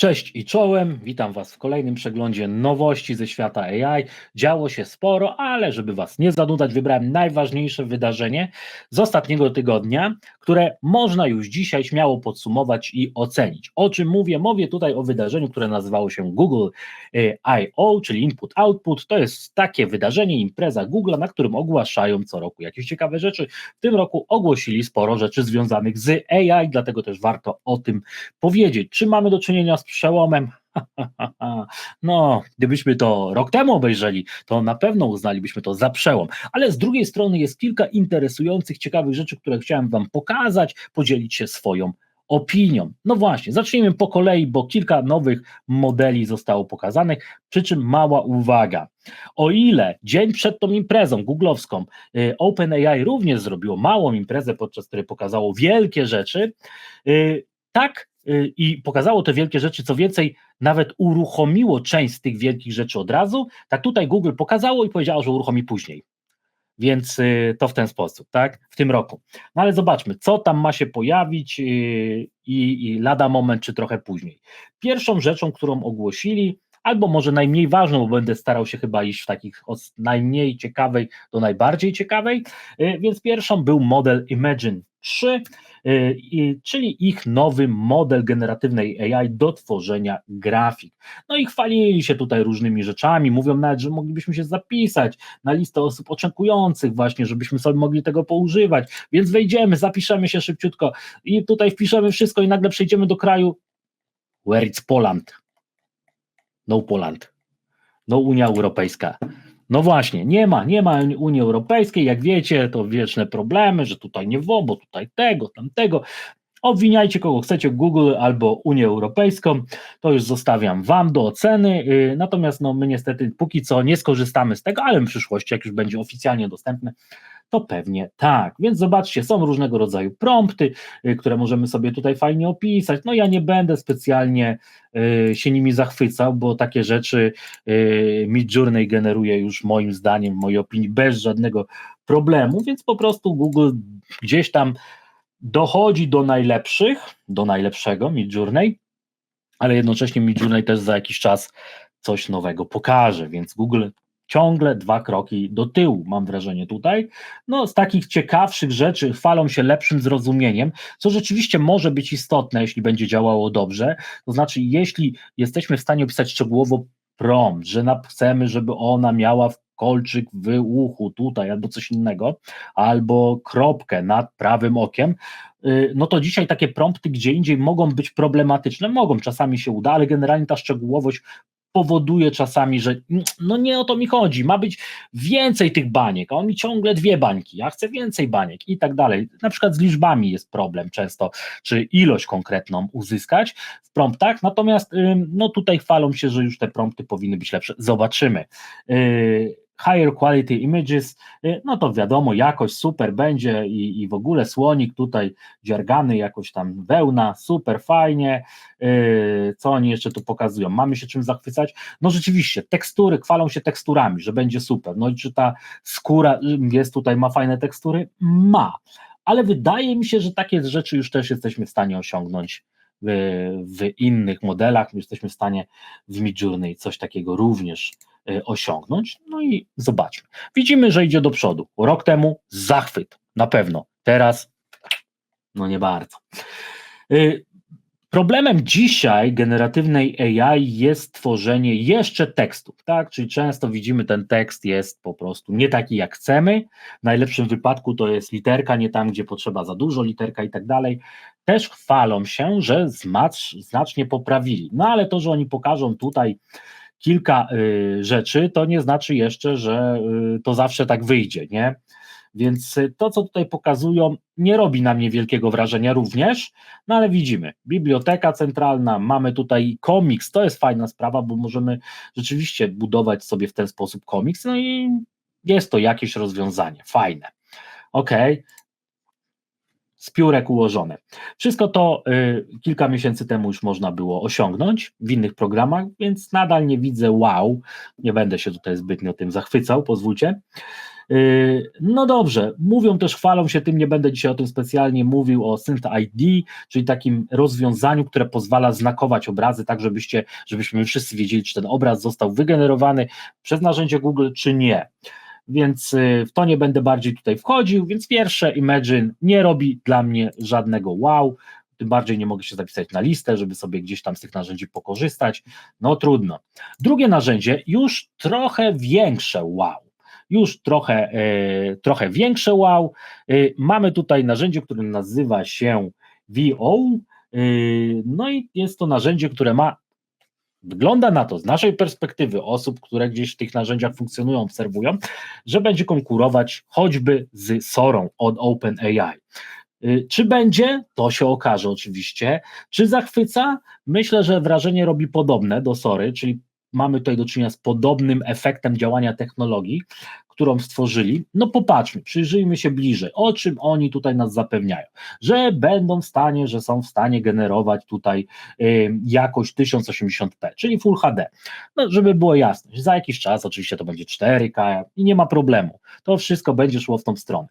Cześć i czołem, witam Was w kolejnym przeglądzie nowości ze świata AI. Działo się sporo, ale żeby Was nie zanudzać, wybrałem najważniejsze wydarzenie z ostatniego tygodnia, które można już dzisiaj śmiało podsumować i ocenić. O czym mówię? Mówię tutaj o wydarzeniu, które nazywało się Google e, I.O., czyli Input Output. To jest takie wydarzenie, impreza Google, na którym ogłaszają co roku jakieś ciekawe rzeczy. W tym roku ogłosili sporo rzeczy związanych z AI, dlatego też warto o tym powiedzieć. Czy mamy do czynienia z przełomem. No, gdybyśmy to rok temu obejrzeli, to na pewno uznalibyśmy to za przełom. Ale z drugiej strony jest kilka interesujących, ciekawych rzeczy, które chciałem Wam pokazać, podzielić się swoją opinią. No właśnie, zacznijmy po kolei, bo kilka nowych modeli zostało pokazanych, przy czym mała uwaga. O ile dzień przed tą imprezą googlowską y, OpenAI również zrobiło małą imprezę, podczas której pokazało wielkie rzeczy, y, tak i pokazało te wielkie rzeczy, co więcej, nawet uruchomiło część z tych wielkich rzeczy od razu, tak tutaj Google pokazało i powiedziało, że uruchomi później. Więc y, to w ten sposób, tak? W tym roku. No ale zobaczmy, co tam ma się pojawić y, i, i lada moment, czy trochę później. Pierwszą rzeczą, którą ogłosili, albo może najmniej ważną, bo będę starał się chyba iść w takich od najmniej ciekawej do najbardziej ciekawej, więc pierwszą był model Imagine 3, y, czyli ich nowy model generatywnej AI do tworzenia grafik. No i chwalili się tutaj różnymi rzeczami, mówią nawet, że moglibyśmy się zapisać na listę osób oczekujących właśnie, żebyśmy sobie mogli tego poużywać, więc wejdziemy, zapiszemy się szybciutko i tutaj wpiszemy wszystko i nagle przejdziemy do kraju where it's Poland. No Poland. No Unia Europejska. No właśnie, nie ma, nie ma Unii Europejskiej, jak wiecie, to wieczne problemy, że tutaj nie wo, bo tutaj tego, tamtego. Obwiniajcie kogo chcecie, Google albo Unię Europejską, to już zostawiam Wam do oceny, y, natomiast no, my niestety póki co nie skorzystamy z tego, ale w przyszłości, jak już będzie oficjalnie dostępne, to pewnie tak. Więc zobaczcie, są różnego rodzaju prompty, y, które możemy sobie tutaj fajnie opisać. No ja nie będę specjalnie y, się nimi zachwycał, bo takie rzeczy y, Midjourney generuje już moim zdaniem, w mojej opinii bez żadnego problemu, więc po prostu Google gdzieś tam dochodzi do najlepszych, do najlepszego Midjourney, ale jednocześnie Midjourney też za jakiś czas coś nowego pokaże, więc Google ciągle dwa kroki do tyłu, mam wrażenie tutaj. No, z takich ciekawszych rzeczy chwalą się lepszym zrozumieniem, co rzeczywiście może być istotne, jeśli będzie działało dobrze. To znaczy, jeśli jesteśmy w stanie opisać szczegółowo prompt, że chcemy, żeby ona miała kolczyk w uchu tutaj, albo coś innego, albo kropkę nad prawym okiem, y, no to dzisiaj takie prompty gdzie indziej mogą być problematyczne, mogą, czasami się uda, ale generalnie ta szczegółowość powoduje czasami, że no nie o to mi chodzi, ma być więcej tych baniek, a on mi ciągle dwie bańki, ja chcę więcej baniek i tak dalej. Na przykład z liczbami jest problem często, czy ilość konkretną uzyskać w promptach, natomiast no tutaj chwalą się, że już te prompty powinny być lepsze. Zobaczymy. Higher quality images, y, no to wiadomo, jakość super będzie i, i w ogóle słonik tutaj dziergany, jakoś tam wełna, super fajnie, y, co oni jeszcze tu pokazują, mamy się czym zachwycać, no rzeczywiście, tekstury, chwalą się teksturami, że będzie super, no i czy ta skóra y, jest tutaj, ma fajne tekstury? Ma, ale wydaje mi się, że takie rzeczy już też jesteśmy w stanie osiągnąć w, innych modelach, jesteśmy w stanie w Midjourney coś takiego również Y, osiągnąć. No i zobaczmy. Widzimy, że idzie do przodu. Rok temu zachwyt, na pewno. Teraz no nie bardzo. Y, problemem dzisiaj generatywnej AI jest tworzenie jeszcze tekstów, tak? Czyli często widzimy, ten tekst jest po prostu nie taki, jak chcemy. W najlepszym wypadku to jest literka, nie tam, gdzie potrzeba za dużo literka i tak dalej. Też chwalą się, że znacznie poprawili. No ale to, że oni pokażą tutaj kilka y, rzeczy, to nie znaczy jeszcze, że y, to zawsze tak wyjdzie, nie? Więc y, to, co tutaj pokazują, nie robi na mnie wielkiego wrażenia również, no ale widzimy, biblioteka centralna, mamy tutaj komiks, to jest fajna sprawa, bo możemy rzeczywiście budować sobie w ten sposób komiks, no i jest to jakieś rozwiązanie, fajne. Ok, z piórek ułożone. Wszystko to y, kilka miesięcy temu już można było osiągnąć w innych programach, więc nadal nie widzę wow, nie będę się tutaj zbytnio tym zachwycał, pozwólcie. Yy, no dobrze, mówią też, chwalą się tym, nie będę dzisiaj o tym specjalnie mówił, o Synth ID, czyli takim rozwiązaniu, które pozwala znakować obrazy, tak żebyście, żebyśmy wszyscy wiedzieli, czy ten obraz został wygenerowany przez narzędzie Google, czy nie. Więc yy, w to nie będę bardziej tutaj wchodził, więc pierwsze Imagine nie robi dla mnie żadnego wow, tym bardziej nie mogę się zapisać na listę, żeby sobie gdzieś tam z tych narzędzi pokorzystać, no trudno. Drugie narzędzie, już trochę większe wow, już trochę, e, trochę większe wow. E, mamy tutaj narzędzie, które nazywa się VO, no i jest to narzędzie, które ma Wygląda na to z naszej perspektywy osób, które gdzieś w tych narzędziach funkcjonują, obserwują, że będzie konkurować choćby z Sorą od OpenAI. Czy będzie? To się okaże oczywiście. Czy zachwyca? Myślę, że wrażenie robi podobne do Sory, czyli mamy tutaj do czynienia z podobnym efektem działania technologii, którą stworzyli. No popatrzmy, przyjrzyjmy się bliżej, o czym oni tutaj nas zapewniają, że będą w stanie, że są w stanie generować tutaj y, jakość 1080p, czyli Full HD. No, żeby było jasne, za jakiś czas oczywiście to będzie 4K i nie ma problemu. To wszystko będzie szło w tą stronę.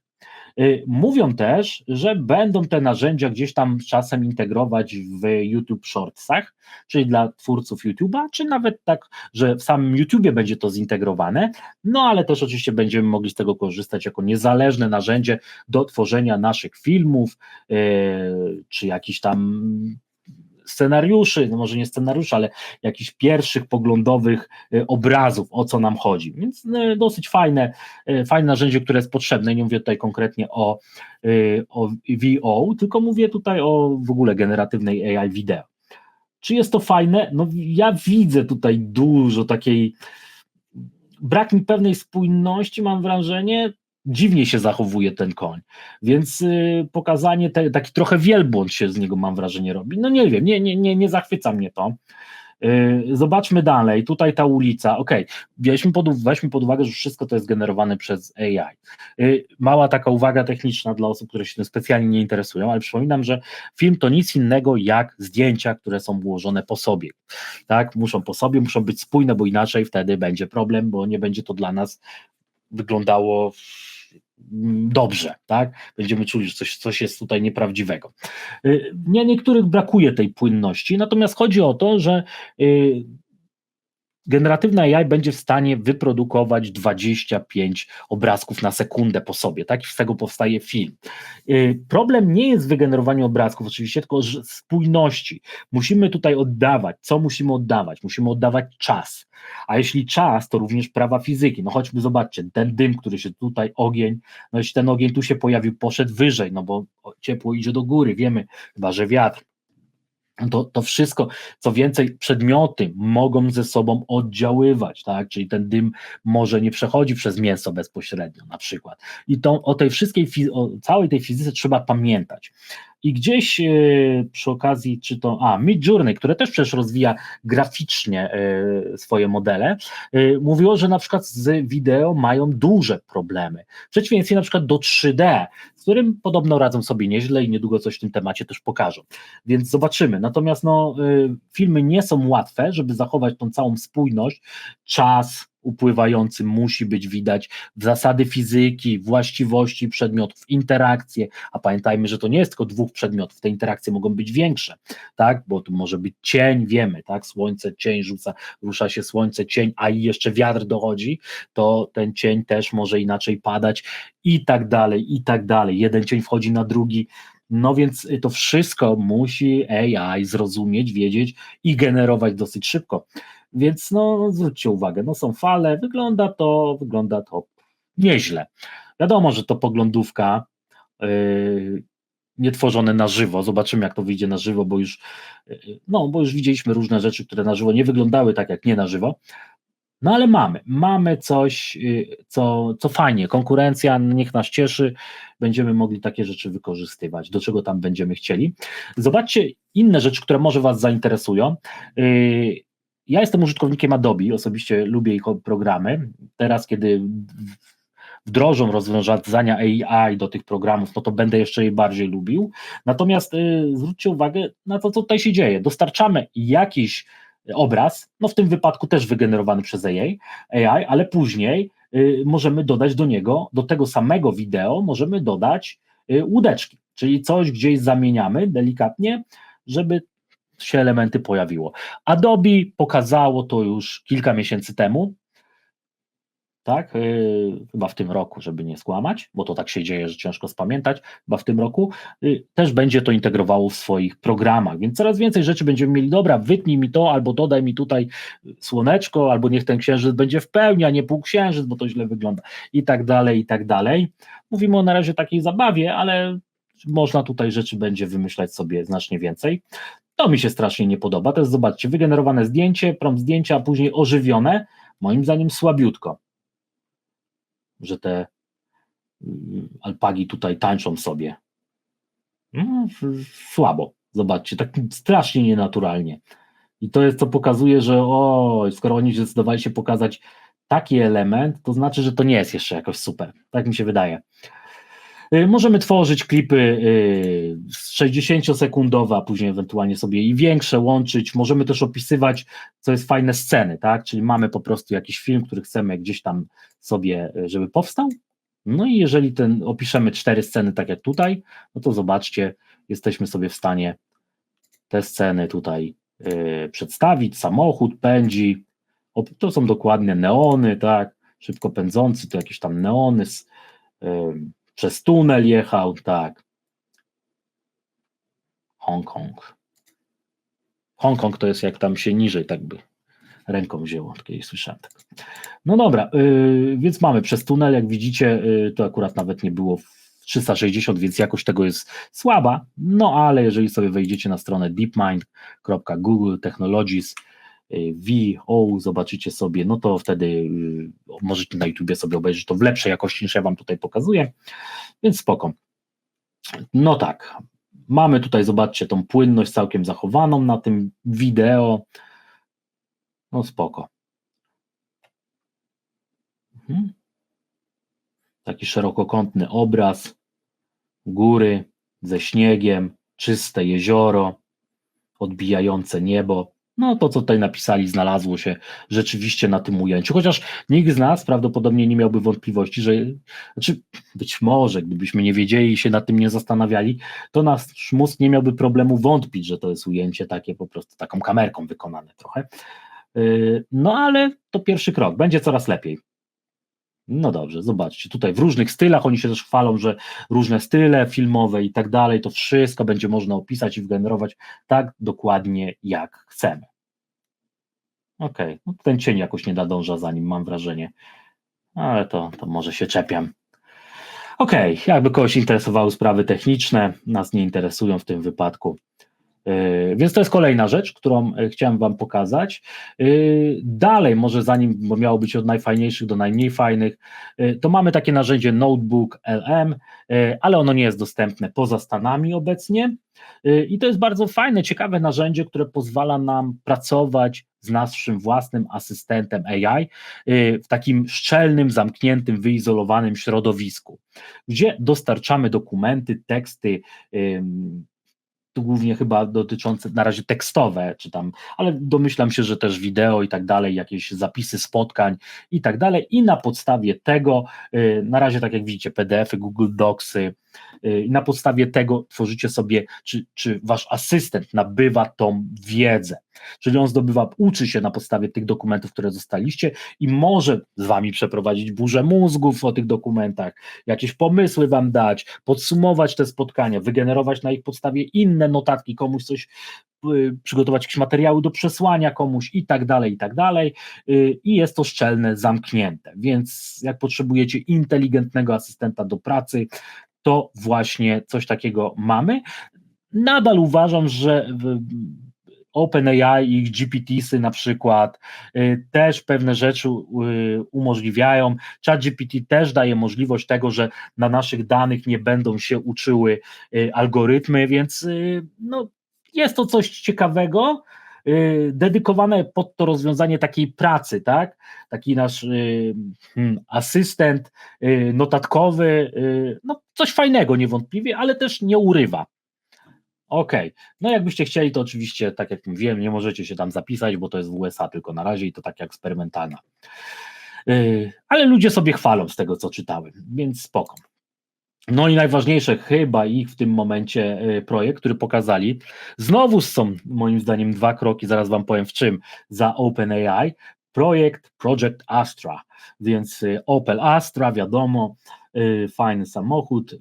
Y, mówią też, że będą te narzędzia gdzieś tam czasem integrować w YouTube Shortsach, czyli dla twórców YouTube'a, czy nawet tak, że w samym YouTubie będzie to zintegrowane, no ale też oczywiście będziemy mogli z tego korzystać jako niezależne narzędzie do tworzenia naszych filmów, yy, czy jakichś tam scenariuszy, no może nie scenariuszy, ale jakichś pierwszych poglądowych y, obrazów, o co nam chodzi. Więc y, dosyć fajne, y, fajne narzędzie, które jest potrzebne. Nie mówię tutaj konkretnie o, o VO, tylko mówię tutaj o w ogóle generatywnej AI wideo. Czy jest to fajne? No ja widzę tutaj dużo takiej brak mi pewnej spójności, mam wrażenie, dziwnie się zachowuje ten koń, więc y, pokazanie, te, taki trochę wielbłąd się z niego mam wrażenie robi, no nie wiem, nie, nie, nie, nie zachwyca mnie to. Y, zobaczmy dalej, tutaj ta ulica, ok, weźmy pod, weźmy pod uwagę, że wszystko to jest generowane przez AI. Y, mała taka uwaga techniczna dla osób, które się tym specjalnie nie interesują, ale przypominam, że film to nic innego jak zdjęcia, które są ułożone po sobie. Tak, muszą po sobie, muszą być spójne, bo inaczej wtedy będzie problem, bo nie będzie to dla nas wyglądało dobrze, tak? Będziemy czuli, że coś, coś jest tutaj nieprawdziwego. Y, nie, niektórych brakuje tej płynności, natomiast chodzi o to, że y, generatywna AI będzie w stanie wyprodukować 25 obrazków na sekundę po sobie, tak? I z tego powstaje film. Y, problem nie jest w wygenerowaniu obrazków oczywiście, tylko spójności. Musimy tutaj oddawać, co musimy oddawać? Musimy oddawać czas. A jeśli czas, to również prawa fizyki. No choćby zobaczcie, ten dym, który się tutaj, ogień, no jeśli ten ogień tu się pojawił, poszedł wyżej, no bo ciepło idzie do góry, wiemy, chyba że wiatr, to, to wszystko, co więcej, przedmioty mogą ze sobą oddziaływać, tak? Czyli ten dym może nie przechodzi przez mięso bezpośrednio, na przykład. I to, o tej wszystkiej, o całej tej fizyce trzeba pamiętać. I gdzieś e, przy okazji, czy to, a, Midjourney, które też przecież rozwija graficznie e, swoje modele, e, mówiło, że na przykład z wideo mają duże problemy. W przeciwieństwie na przykład do 3D, z którym podobno radzą sobie nieźle i niedługo coś w tym temacie też pokażą. Więc zobaczymy. Natomiast no, filmy nie są łatwe, żeby zachować tą całą spójność, czas, upływający musi być widać, zasady fizyki, właściwości przedmiotów, interakcje, a pamiętajmy, że to nie jest tylko dwóch przedmiotów, te interakcje mogą być większe, tak, bo tu może być cień, wiemy, tak, słońce, cień rzuca, rusza się słońce, cień, a i jeszcze wiatr dochodzi, to ten cień też może inaczej padać i tak dalej, i tak dalej, jeden cień wchodzi na drugi, no więc to wszystko musi AI zrozumieć, wiedzieć i generować dosyć szybko. Więc no, zwróćcie uwagę, no są fale, wygląda to, wygląda to nieźle. Wiadomo, że to poglądówka, yy, nie tworzone na żywo. Zobaczymy, jak to wyjdzie na żywo, bo już, yy, no, bo już widzieliśmy różne rzeczy, które na żywo nie wyglądały tak jak nie na żywo. No ale mamy, mamy coś, yy, co, co fajnie. Konkurencja niech nas cieszy, będziemy mogli takie rzeczy wykorzystywać, do czego tam będziemy chcieli. Zobaczcie inne rzeczy, które może Was zainteresują. Yy, ja jestem użytkownikiem Adobe, osobiście lubię ich programy. Teraz, kiedy wdrożą rozwiązania AI do tych programów, no to będę jeszcze je bardziej lubił. Natomiast y, zwróćcie uwagę na to, co tutaj się dzieje. Dostarczamy jakiś obraz, no w tym wypadku też wygenerowany przez AI, AI ale później y, możemy dodać do niego, do tego samego wideo możemy dodać y, łódeczki, czyli coś gdzieś zamieniamy delikatnie, żeby się elementy pojawiło. Adobe pokazało to już kilka miesięcy temu, tak, yy, chyba w tym roku, żeby nie skłamać, bo to tak się dzieje, że ciężko spamiętać, chyba w tym roku, yy, też będzie to integrowało w swoich programach, więc coraz więcej rzeczy będziemy mieli, dobra, wytnij mi to, albo dodaj mi tutaj słoneczko, albo niech ten księżyc będzie w pełni, a nie półksiężyc, bo to źle wygląda, i tak dalej, i tak dalej. Mówimy o na razie takiej zabawie, ale można tutaj rzeczy będzie wymyślać sobie znacznie więcej. To mi się strasznie nie podoba. To jest, zobaczcie, wygenerowane zdjęcie, prom zdjęcia, a później ożywione, moim zdaniem słabiutko że te mm, alpagi tutaj tańczą sobie. No, słabo, zobaczcie, tak strasznie nienaturalnie. I to jest, co pokazuje, że o, skoro oni zdecydowali się pokazać taki element, to znaczy, że to nie jest jeszcze jakoś super. Tak mi się wydaje. Y, możemy tworzyć klipy 60-sekundowe, a później ewentualnie sobie i większe łączyć. Możemy też opisywać, co jest fajne sceny, tak? Czyli mamy po prostu jakiś film, który chcemy gdzieś tam sobie, y, żeby powstał. No i jeżeli ten opiszemy cztery sceny, tak jak tutaj, no to zobaczcie, jesteśmy sobie w stanie te sceny tutaj yy, przedstawić. Samochód pędzi, to są dokładnie neony, tak? Szybko pędzący, to jakieś tam neony. Yy, przez tunel jechał, tak. Hongkong. Hongkong to jest jak tam się niżej, tak by ręką wzięło, kiedyś słyszałem tak. No dobra, yy, więc mamy przez tunel, jak widzicie, yy, to akurat nawet nie było w 360, więc jakość tego jest słaba, no ale jeżeli sobie wejdziecie na stronę deepmind.google technologies y, VO, zobaczycie sobie, no to wtedy y, możecie na YouTubie sobie obejrzeć to w lepszej jakości niż ja Wam tutaj pokazuję, więc spoko. No tak, mamy tutaj, zobaczcie, tą płynność całkiem zachowaną na tym wideo, no spoko. Mhm. Taki szerokokątny obraz, góry ze śniegiem, czyste jezioro, odbijające niebo. No to, co tutaj napisali, znalazło się rzeczywiście na tym ujęciu. Chociaż nikt z nas prawdopodobnie nie miałby wątpliwości, że znaczy być może, gdybyśmy nie wiedzieli i się nad tym nie zastanawiali, to nasz mózg nie miałby problemu wątpić, że to jest ujęcie takie po prostu taką kamerką wykonane trochę. Yy, no ale to pierwszy krok, będzie coraz lepiej. No dobrze, zobaczcie, tutaj w różnych stylach, oni się też chwalą, że różne style filmowe i tak dalej, to wszystko będzie można opisać i wgenerować tak dokładnie jak chcemy. Okej, okay. no ten cień jakoś nie nadąża za nim, mam wrażenie, ale to, to może się czepiam. Okej, okay. jakby kogoś interesowały sprawy techniczne, nas nie interesują w tym wypadku. E, więc to jest kolejna rzecz, którą e, chciałem Wam pokazać. E, dalej, może zanim, bo miało być od najfajniejszych do najmniej fajnych, to mamy takie narzędzie Notebook LM, ale ono nie jest dostępne poza Stanami obecnie. I to jest bardzo fajne, ciekawe narzędzie, które pozwala nam pracować z naszym własnym asystentem AI w takim szczelnym, zamkniętym, wyizolowanym środowisku, gdzie dostarczamy dokumenty, teksty, tu głównie chyba dotyczące na razie tekstowe, czy tam, ale domyślam się, że też wideo i tak dalej, jakieś zapisy spotkań i tak dalej. I na podstawie tego, y, na razie tak jak widzicie, PDFy, Google Docsy, y, i na podstawie tego tworzycie sobie, czy, czy wasz asystent nabywa tą wiedzę. Czyli on zdobywa, uczy się na podstawie tych dokumentów, które zostaliście i może z wami przeprowadzić burzę mózgów o tych dokumentach, jakieś pomysły wam dać, podsumować te spotkania, wygenerować na ich podstawie inne notatki, komuś coś y, przygotować jakieś materiały do przesłania komuś i tak dalej, i tak dalej. Y, I jest to szczelne, zamknięte. Więc jak potrzebujecie inteligentnego asystenta do pracy, to właśnie coś takiego mamy. Nadal uważam, że OpenAI i ich GPTsy na przykład y, też pewne rzeczy y, umożliwiają. ChatGPT też daje możliwość tego, że na naszych danych nie będą się uczyły y, algorytmy, więc no, jest to coś ciekawego, dedykowane pod to rozwiązanie takiej pracy, tak? Taki nasz hmm, asystent notatkowy, no coś fajnego niewątpliwie, ale też nie urywa Okej, no jakbyście chcieli, to oczywiście, tak jak mówiłem, nie możecie się tam zapisać, bo to jest w USA tylko na razie i to taka eksperymentalna. Ale ludzie sobie chwalą z tego, co czytałem, więc spoko. No i najważniejsze chyba ich w tym momencie yy, projekt, który pokazali. Znowu są moim zdaniem dwa kroki, zaraz wam powiem w czym, za OpenAI. Projekt Project Astra, więc yy, Opel Astra, wiadomo, yy, fajny samochód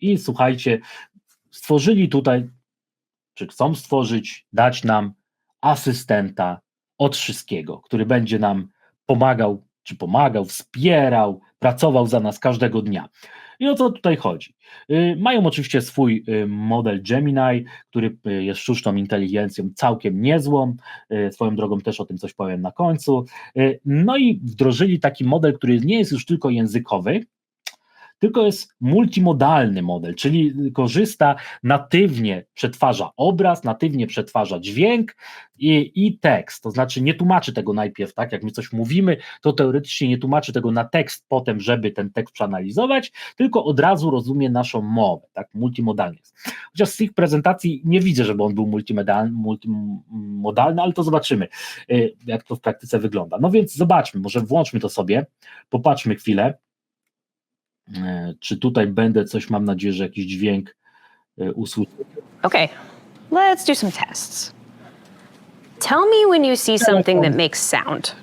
i słuchajcie, stworzyli tutaj, czy chcą stworzyć, dać nam asystenta od wszystkiego, który będzie nam pomagał, czy pomagał, wspierał, pracował za nas każdego dnia. I o co tutaj chodzi? Y, mają oczywiście swój y, model Gemini, który y, jest sztuczną inteligencją całkiem niezłą, swoją drogą też o tym coś powiem na końcu. No i wdrożyli taki model, który nie jest już tylko językowy, tylko jest multimodalny model, czyli korzysta natywnie, przetwarza obraz, natywnie przetwarza dźwięk i, i, tekst, to znaczy nie tłumaczy tego najpierw, tak, jak my coś mówimy, to teoretycznie nie tłumaczy tego na tekst potem, żeby ten tekst przeanalizować, tylko od razu rozumie naszą mowę, tak, multimodalny jest. Chociaż z tych prezentacji nie widzę, żeby on był multimodalny, multimodalny ale to zobaczymy, y, jak to w praktyce wygląda. No więc zobaczmy, może włączmy to sobie, popatrzmy chwilę, czy tutaj będę coś, mam nadzieję, że jakiś dźwięk e, usłyszę. Okay, let's do some tests. Tell me when you see something that makes sound.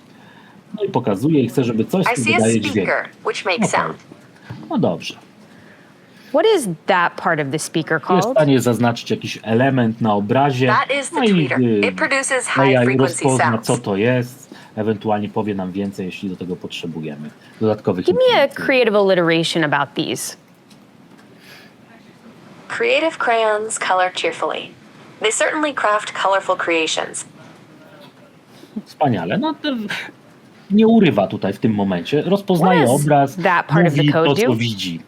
No i pokazuję i chcę, żeby coś I see a wydaje dźwięk. speaker, which makes Okay. sound. No dobrze. What is that part of the speaker jest w called? stanie zaznaczyć jakiś element na obrazie. That is the no i tweeter. y, It produces high AI frequency rozpozna, sounds. co to jest, ewentualnie powie nam więcej, jeśli do tego potrzebujemy. Dodatkowych Give me a informacji. creative alliteration about these. Creative crayons color cheerfully. They certainly craft colorful creations. Wspaniale. No to nie urywa tutaj w tym momencie. Rozpoznaje What does obraz, that part of the mówi code to, co do? widzi.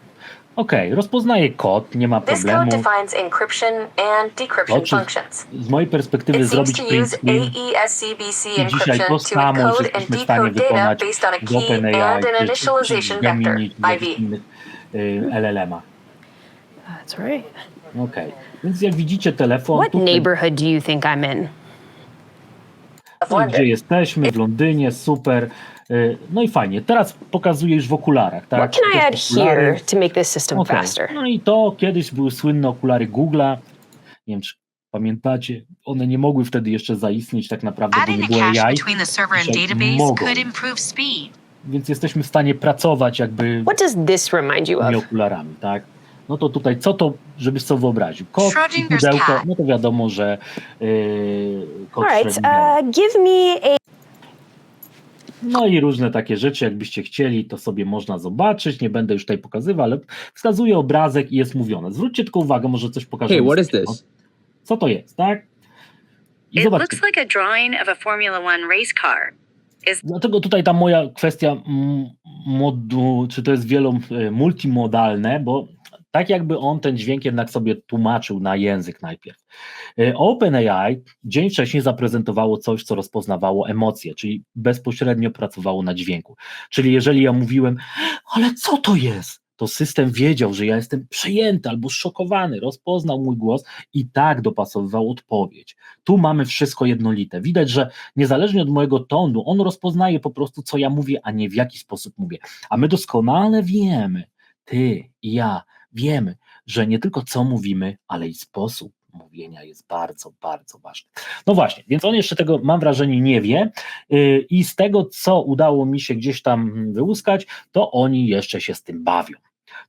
Okej, rozpoznaje kod, nie ma This problemu. defines encryption and decryption Oczy- functions. Z mojej perspektywy It seems zrobić to print use screen AES-CBC i dzisiaj to encryption to samo już encode and jesteśmy w stanie decode data wykonać based on a w key OpenAI, and an czy- czy- czy initialization w vector, Gemini, czy w jakichś IV. innych y, LLM-ach. That's right. Okej, więc jak widzicie telefon, What tutaj, neighborhood do you think I'm in? Of no, London. gdzie jesteśmy, w Londynie, super. Y, No i fajnie, teraz pokazuję już w okularach. Tak? What can I add here to make this system Okej. faster? No i to kiedyś były słynne okulary Google'a. Nie wiem, czy pamiętacie, one nie mogły wtedy jeszcze zaistnieć tak naprawdę, bo nie było AI, mogą. więc jesteśmy w stanie pracować jakby What does this remind you of? okularami, tak? No to tutaj, co to, żebyś sobie wyobraził? Kot i pudełko, no to wiadomo, że yy, kot All right, uh, give me a No i różne takie rzeczy, jakbyście chcieli, to sobie można zobaczyć, nie będę już tutaj pokazywał, ale wskazuje obrazek i jest mówione. Zwróćcie tylko uwagę, może coś pokażę. Hey, what is this? Co to jest, tak? I It zobaczcie, looks like a drawing of a Formula One race car. Dlatego tutaj ta moja kwestia modu, czy to jest wielo, e, multimodalne, bo tak jakby on ten dźwięk jednak sobie tłumaczył na język najpierw. E, OpenAI dzień wcześniej zaprezentowało coś, co rozpoznawało emocje, czyli bezpośrednio pracowało na dźwięku. Czyli jeżeli ja mówiłem, ale co to jest? To system wiedział, że ja jestem przejęty albo szokowany, rozpoznał mój głos i tak dopasowywał odpowiedź. Tu mamy wszystko jednolite. Widać, że niezależnie od mojego tonu, on rozpoznaje po prostu, co ja mówię, a nie w jaki sposób mówię. A my doskonale wiemy, ty i ja wiemy, że nie tylko co mówimy, ale i sposób mówienia jest bardzo, bardzo ważny. No właśnie, więc on jeszcze tego, mam wrażenie, nie wie yy, i z tego, co udało mi się gdzieś tam wyłuskać, to oni jeszcze się z tym bawią.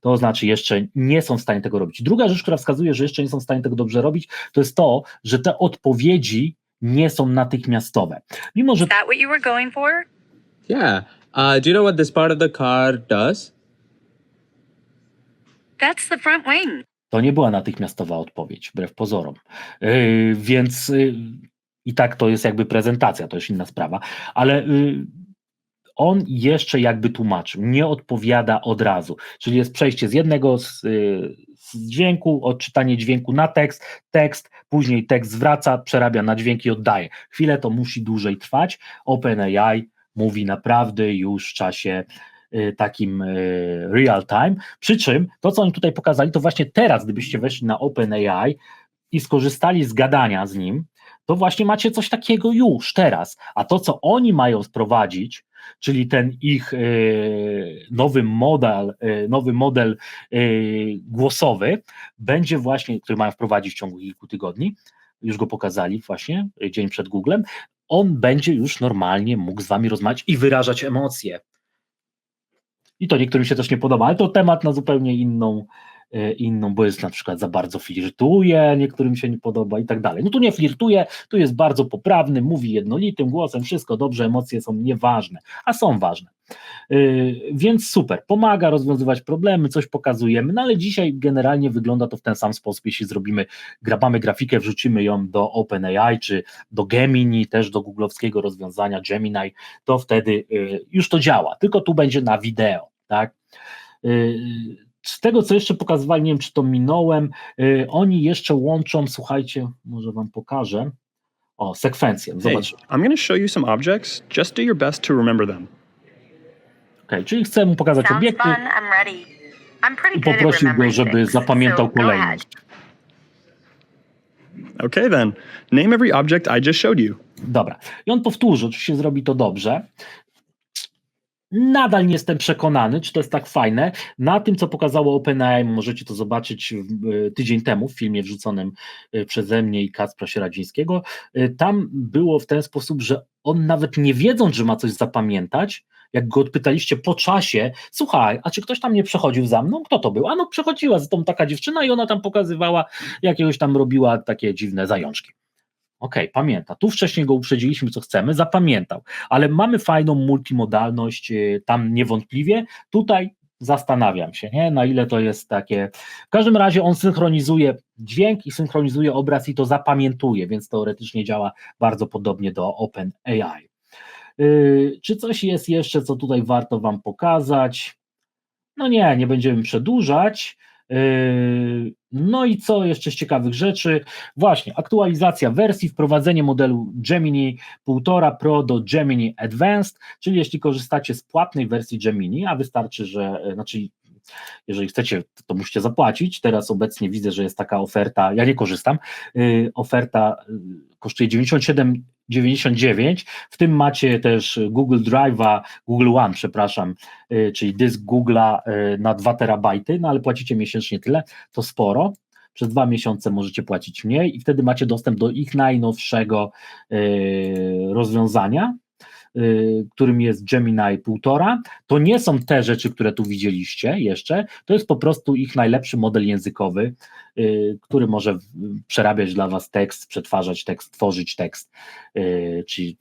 To znaczy, jeszcze nie są w stanie tego robić. Druga rzecz, która wskazuje, że jeszcze nie są w stanie tego dobrze robić, to jest to, że te odpowiedzi nie są natychmiastowe. Mimo, że Is that what you were going for? Yeah. Uh, do you know what this part of the car does? That's the front wing. to nie była natychmiastowa odpowiedź, wbrew pozorom. Yy, więc yy, i tak to jest jakby prezentacja, to już inna sprawa, ale yy, on jeszcze jakby tłumaczył, nie odpowiada od razu, czyli jest przejście z jednego z, yy, z dźwięku, odczytanie dźwięku na tekst, tekst, później tekst zwraca, przerabia na dźwięk i oddaje. Chwilę to musi dłużej trwać. OpenAI mówi naprawdę już w czasie takim y, real time. Przy czym to, co oni tutaj pokazali, to właśnie teraz, gdybyście weszli na OpenAI, i skorzystali z gadania z nim, to właśnie macie coś takiego już teraz. A to, co oni mają wprowadzić, czyli ten ich e, nowy model, nowy model głosowy, będzie właśnie, który mają wprowadzić w ciągu kilku tygodni, już go pokazali właśnie dzień przed Googlem, on będzie już normalnie mógł z wami rozmawiać i wyrażać emocje. I to niektórym się też nie podoba, ale to temat na zupełnie inną, e, inną, bo jest na przykład za bardzo flirtuje, niektórym się nie podoba i tak dalej. No tu nie flirtuje, tu jest bardzo poprawny, mówi jednolitym głosem, wszystko dobrze, emocje są nieważne, a są ważne. Yy, Więc super, pomaga rozwiązywać problemy, coś pokazujemy, no ale dzisiaj generalnie wygląda to w ten sam sposób, jeśli zrobimy, grabamy grafikę, wrzucimy ją do OpenAI czy do Gemini, też do googlowskiego rozwiązania Gemini, to wtedy yy, już to działa, tylko tu będzie na wideo, tak? Yy, Z tego, co jeszcze pokazywali, nie wiem, czy to minąłem, oni jeszcze łączą, słuchajcie, może wam pokażę, o, sekwencję, Hey, zobacz, I'm going to show you some objects. Just do your best to remember them. Okay, czyli chcę mu pokazać Sounds obiekty, fun. I'm ready. I'm pretty i poprosił go, żeby zapamiętał so kolejność. Okay, then. Name every object I just showed you. Dobra. I on powtórzy, oczywiście zrobi to dobrze. Nadal nie jestem przekonany, czy to jest tak fajne. Na tym, co pokazało OpenAI, możecie to zobaczyć w- e, tydzień temu w filmie wrzuconym e, przeze mnie i Kacpra Sieраdzińskiego. E, Tam było w ten sposób, że on nawet nie wiedząc, że ma coś zapamiętać, jak go odpytaliście po czasie, słuchaj, a czy ktoś tam nie przechodził za mną? Kto to był? A no przechodziła z tą taka dziewczyna i ona tam pokazywała, jakiegoś tam robiła takie dziwne zajączki. Okej, pamięta. Tu wcześniej go uprzedziliśmy, co chcemy, zapamiętał, ale mamy fajną multimodalność yy, tam niewątpliwie. Tutaj zastanawiam się, nie? na ile to jest takie. W każdym razie on synchronizuje dźwięk i synchronizuje obraz i to zapamiętuje, więc teoretycznie działa bardzo podobnie do OpenAI. Yy, czy coś jest jeszcze, co tutaj warto Wam pokazać? No nie, nie będziemy przedłużać. Yy, No i co jeszcze z ciekawych rzeczy? Właśnie, aktualizacja wersji, wprowadzenie modelu Gemini 1,5 Pro do Gemini Advanced, czyli jeśli korzystacie z płatnej wersji Gemini, a wystarczy, że, e, znaczy jeżeli chcecie, to musicie zapłacić. Teraz obecnie widzę, że jest taka oferta, ja nie korzystam, yy, oferta yy, kosztuje 97,99, w tym macie też Google Drive'a, Google One, przepraszam, yy, czyli dysk Google'a na 2 terabajty, no ale płacicie miesięcznie tyle, to sporo. Przez dwa miesiące możecie płacić mniej i wtedy macie dostęp do ich najnowszego rozwiązania, którym jest Gemini 1,5. To nie są te rzeczy, które tu widzieliście jeszcze, to jest po prostu ich najlepszy model językowy, yy, który może przerabiać dla Was tekst, przetwarzać tekst, tworzyć tekst, yy, czyli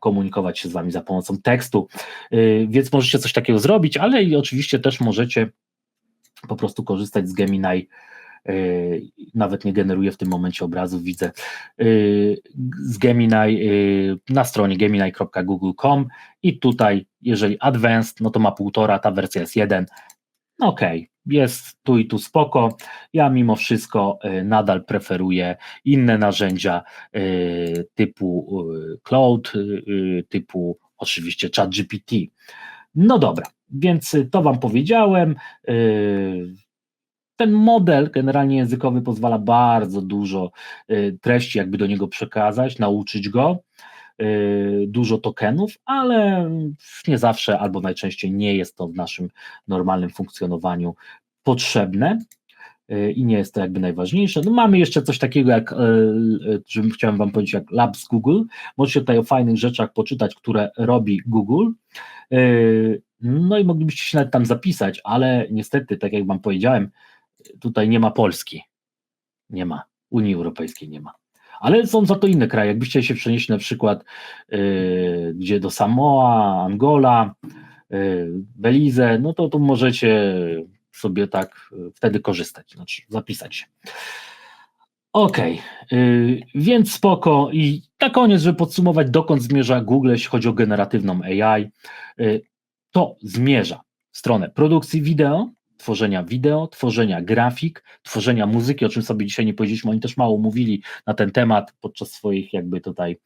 komunikować się z Wami za pomocą tekstu, więc możecie coś takiego zrobić, ale i oczywiście też możecie po prostu korzystać z Gemini. Yy, Nawet nie generuję w tym momencie obrazów, widzę yy, z Gemini yy, na stronie gemini.google.com i tutaj, jeżeli advanced, no to ma półtora, ta wersja jest jeden. No Okej, jest tu i tu spoko. Ja mimo wszystko nadal preferuję inne narzędzia typu Cloud, typu oczywiście ChatGPT. No dobra, więc to Wam powiedziałem. Ten model generalnie językowy pozwala bardzo dużo y, treści jakby do niego przekazać, nauczyć go y, dużo tokenów, ale nie zawsze albo najczęściej nie jest to w naszym normalnym funkcjonowaniu potrzebne y, i nie jest to jakby najważniejsze. No mamy jeszcze coś takiego jak, żebym chciałem Wam powiedzieć, jak Labs Google. Możecie tutaj o fajnych rzeczach poczytać, które robi Google. No i moglibyście się nawet tam zapisać, ale niestety, tak jak Wam powiedziałem, tutaj nie ma Polski. Nie ma. Unii Europejskiej nie ma. Ale są za to inne kraje. Jakbyście się przenieśli na przykład y, gdzie do Samoa, Angola, y, Belize, no to tu możecie sobie tak y, wtedy korzystać, znaczy zapisać się. Okej, y, więc spoko i na koniec, żeby podsumować, dokąd zmierza Google, jeśli chodzi o generatywną AI, y, to zmierza w stronę produkcji wideo, tworzenia wideo, tworzenia grafik, tworzenia muzyki, o czym sobie dzisiaj nie powiedzieliśmy, oni też mało mówili na ten temat podczas swoich jakby tutaj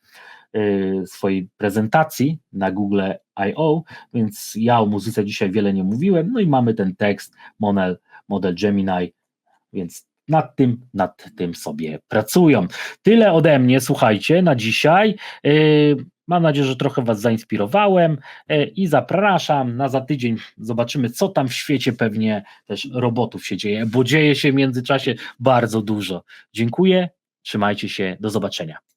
y, swojej prezentacji na Google I.O., więc ja o muzyce dzisiaj wiele nie mówiłem, no i mamy ten tekst, model, model Gemini, więc nad tym, nad tym sobie pracują. Tyle ode mnie, słuchajcie, na dzisiaj. Yy, Mam nadzieję, że trochę Was zainspirowałem yy, i zapraszam na za tydzień. Zobaczymy, co tam w świecie pewnie też robotów się dzieje, bo dzieje się w międzyczasie bardzo dużo. Dziękuję, trzymajcie się, do zobaczenia.